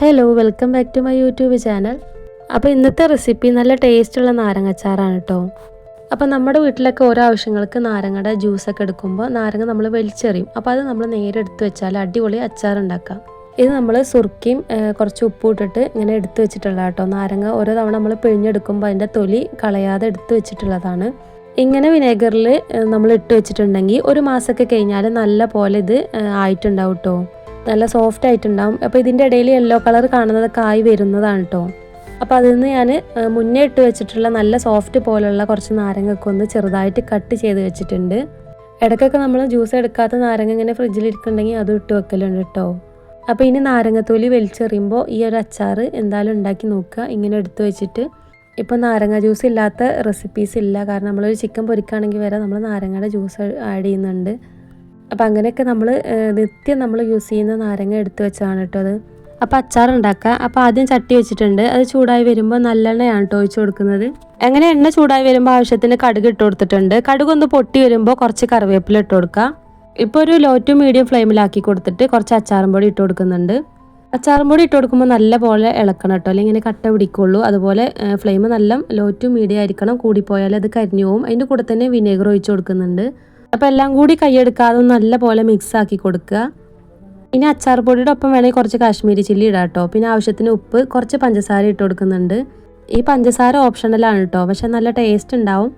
Hello welcome back to my YouTube channel അപ്പോൾ ഇന്നത്തെ recipe നല്ല ടേസ്റ്റുള്ള നാരങ്ങച്ചാറാണ് കേട്ടോ അപ്പോൾ നമ്മുടെ വീട്ടിലൊക്കെ ഓരോ ആവശ്യങ്ങൾക്ക് നാരങ്ങയുടെ ജ്യൂസൊക്കെ എടുക്കുമ്പോൾ നാരങ്ങ നമ്മൾ വലിച്ചെറിയും. അപ്പോൾ അത് നമ്മൾ നേരെ എടുത്തു വെച്ചാൽ അടിപൊളി അച്ചാർ ഉണ്ടാക്കാം. ഇത് നമ്മൾ സുറുക്കിയും കുറച്ച് ഉപ്പ് ഇട്ടിട്ട് ഇങ്ങനെ എടുത്തു വെച്ചിട്ടുള്ള കേട്ടോ നാരങ്ങ ഓരോ തവണ നമ്മൾ പിഴിഞ്ഞെടുക്കുമ്പോൾ അതിന്റെ തൊലി കളയാതെ എടുത്തു വെച്ചിട്ടുള്ളതാണ്. ഇങ്ങനെ വിനേഗറിൽ നമ്മൾ ഇട്ട് വെച്ചിട്ടുണ്ടെങ്കിൽ ഒരു മാസമൊക്കെ കഴിഞ്ഞാൽ നല്ല പോലെ ഇത് ആയിട്ടുണ്ടാവും കേട്ടോ നല്ല സോഫ്റ്റ് ആയിട്ടുണ്ടാവും. അപ്പോൾ ഇതിന്റെ ഇടയിൽ യെല്ലോ കളർ കാണുന്നത് കായ് വരുന്നതാണ് കേട്ടോ അപ്പോൾ അതിൽ നിന്ന് ഞാൻ മുന്നേ ഇട്ട് വെച്ചിട്ടുള്ള നല്ല സോഫ്റ്റ് പോലുള്ള കുറച്ച് നാരങ്ങയൊക്കെ ഒന്ന് ചെറുതായിട്ട് കട്ട് ചെയ്ത് വെച്ചിട്ടുണ്ട്. ഇടയ്ക്കൊക്കെ നമ്മൾ ജ്യൂസ് എടുക്കാത്ത നാരങ്ങ ഇങ്ങനെ ഫ്രിഡ്ജിൽ ഇരിക്കുന്നുണ്ടെങ്കിൽ അതും ഇട്ട് വെക്കലുണ്ട് കേട്ടോ അപ്പോൾ ഇനി നാരങ്ങത്തൊലി വലിച്ചെറിയുമ്പോൾ ഈ ഒരു അച്ചാർ എന്തായാലും ഉണ്ടാക്കി നോക്കുക. ഇങ്ങനെ എടുത്തു വെച്ചിട്ട്. ഇപ്പോൾ നാരങ്ങ ജ്യൂസ് ഇല്ലാത്ത റെസിപ്പീസ് ഇല്ല. കാരണം നമ്മളൊരു ചിക്കൻ പൊരിക്കുകയാണെങ്കിൽ വരെ നമ്മൾ നാരങ്ങയുടെ ജ്യൂസ് ആഡ് ചെയ്യുന്നുണ്ട്. അപ്പം അങ്ങനെയൊക്കെ നമ്മൾ നിത്യം നമ്മൾ യൂസ് ചെയ്യുന്ന നാരങ്ങ എടുത്തു വെച്ചതാണ് കേട്ടോ അത്. അപ്പോൾ അച്ചാർ ഉണ്ടാക്കുക അപ്പോൾ ആദ്യം ചട്ടി വെച്ചിട്ടുണ്ട്. അത് ചൂടായി വരുമ്പോൾ നല്ലെണ്ണയാണ് കേട്ടോ ഒഴിച്ചു കൊടുക്കുന്നത്. അങ്ങനെ എണ്ണ ചൂടായി വരുമ്പോൾ ആവശ്യത്തിന് കടുക് ഇട്ട് കൊടുത്തിട്ടുണ്ട്. കടുക് ഒന്ന് പൊട്ടി വരുമ്പോൾ കുറച്ച് കറിവേപ്പില ഇട്ട് കൊടുക്കുക ഇപ്പോൾ ഒരു ലോ ടു മീഡിയം ഫ്ലെയിമിലാക്കി കൊടുത്തിട്ട് കുറച്ച് അച്ചാറും പൊടി ഇട്ട് കൊടുക്കുന്നുണ്ട്. അച്ചാറും പൊടി ഇട്ട് കൊടുക്കുമ്പോൾ നല്ല പോലെ ഇളക്കണം കേട്ടോ അല്ലെങ്കിൽ ഇങ്ങനെ കട്ട പിടിക്കുള്ളൂ. അതുപോലെ ഫ്ലെയിം നല്ല ലോ ടു മീഡിയം ആയിരിക്കണം. കൂടിപ്പോയാൽ അത് കരിഞ്ഞു പോകും അതിന്റെ കൂടെ തന്നെ വിനേഗർ ഒഴിച്ച് കൊടുക്കുന്നുണ്ട്. അപ്പോൾ എല്ലാം കൂടി കൈയെടുക്കാതെ ഒന്ന് നല്ല പോലെ മിക്സ് ആക്കി കൊടുക്കുക. ഇനി അച്ചാർ പൊടിയുടെ ഒപ്പം വേണമെങ്കിൽ കുറച്ച് കാശ്മീരി ചില്ലി ഇടാം കേട്ടോ. പിന്നെ ആവശ്യത്തിന് ഉപ്പ് കുറച്ച് പഞ്ചസാര ഇട്ട് കൊടുക്കുന്നുണ്ട്. ഈ പഞ്ചസാര ഓപ്ഷണലാണ് കേട്ടോ. പക്ഷെ നല്ല ടേസ്റ്റ് ഉണ്ടാവും.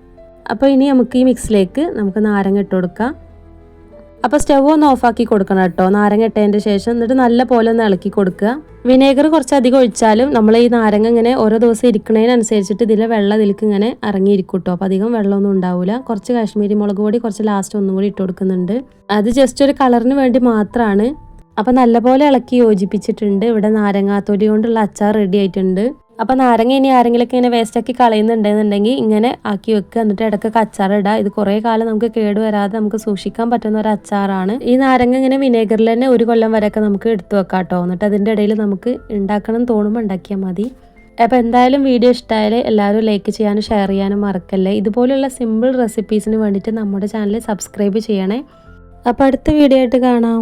അപ്പോൾ ഇനി നമുക്ക് ഈ മിക്സിലേക്ക് നമുക്ക് നാരങ്ങ ഇട്ട് കൊടുക്കാം. അപ്പോൾ സ്റ്റവ് ഒന്ന് ഓഫാക്കി കൊടുക്കണം കേട്ടോ. നാരങ്ങ ശേഷം എന്നിട്ട് നല്ല പോലെ ഒന്ന് ഇളക്കി കൊടുക്കുക. വിനേഗർ കുറച്ചധികം ഒഴിച്ചാലും നമ്മൾ ഈ നാരങ്ങ ഇങ്ങനെ ഓരോ ദിവസം ഇരിക്കുന്നതിനനുസരിച്ചിട്ട് ഇതിലെ വെള്ളം ഇതിലേക്ക് ഇങ്ങനെ ഇറങ്ങിയിരിക്കും കേട്ടോ. അപ്പോൾ അധികം വെള്ളമൊന്നും ഉണ്ടാവില്ല കുറച്ച് കാശ്മീരി മുളക് പൊടി കുറച്ച് ലാസ്റ്റ് ഒന്നും കൂടി ഇട്ട് കൊടുക്കുന്നുണ്ട്. അത് ജസ്റ്റ് ഒരു കളറിന് വേണ്ടി മാത്രമാണ് അപ്പോൾ നല്ലപോലെ ഇളക്കി യോജിപ്പിച്ചിട്ടുണ്ട്. ഇവിടെ നാരങ്ങാത്തൊലി കൊണ്ടുള്ള അച്ചാർ റെഡി ആയിട്ടുണ്ട്. അപ്പോൾ നാരങ്ങ ഇനി ആരെങ്കിലുമൊക്കെ ഇങ്ങനെ വേസ്റ്റാക്കി കളയുന്നുണ്ടെന്നുണ്ടെങ്കിൽ ഇങ്ങനെ ആക്കി വെക്കുക എന്നിട്ട് ഇടയ്ക്കൊക്കെ അച്ചാർ ഇടുക ഇത് കുറേ കാലം നമുക്ക് കേടുവരാതെ നമുക്ക് സൂക്ഷിക്കാൻ പറ്റുന്ന ഒരു അച്ചാറാണ്. ഈ നാരങ്ങ ഇങ്ങനെ വിനേഗറിൽ തന്നെ ഒരു കൊല്ലം വരെയൊക്കെ നമുക്ക് എടുത്തു വെക്കാം കേട്ടോ എന്നിട്ട് അതിന്റെ ഇടയിൽ നമുക്ക് ഉണ്ടാക്കണം തോന്നുമ്പോൾ ഉണ്ടാക്കിയാൽ മതി. അപ്പോൾ എന്തായാലും വീഡിയോ ഇഷ്ടമായാൽ എല്ലാവരും ലൈക്ക് ചെയ്യാനും ഷെയർ ചെയ്യാനും മറക്കല്ലേ. ഇതുപോലെയുള്ള സിമ്പിൾ റെസിപ്പീസിന് വേണ്ടിയിട്ട് നമ്മുടെ ചാനൽ സബ്സ്ക്രൈബ് ചെയ്യണേ. അപ്പോൾ അടുത്ത വീഡിയോ ആയിട്ട് കാണാം.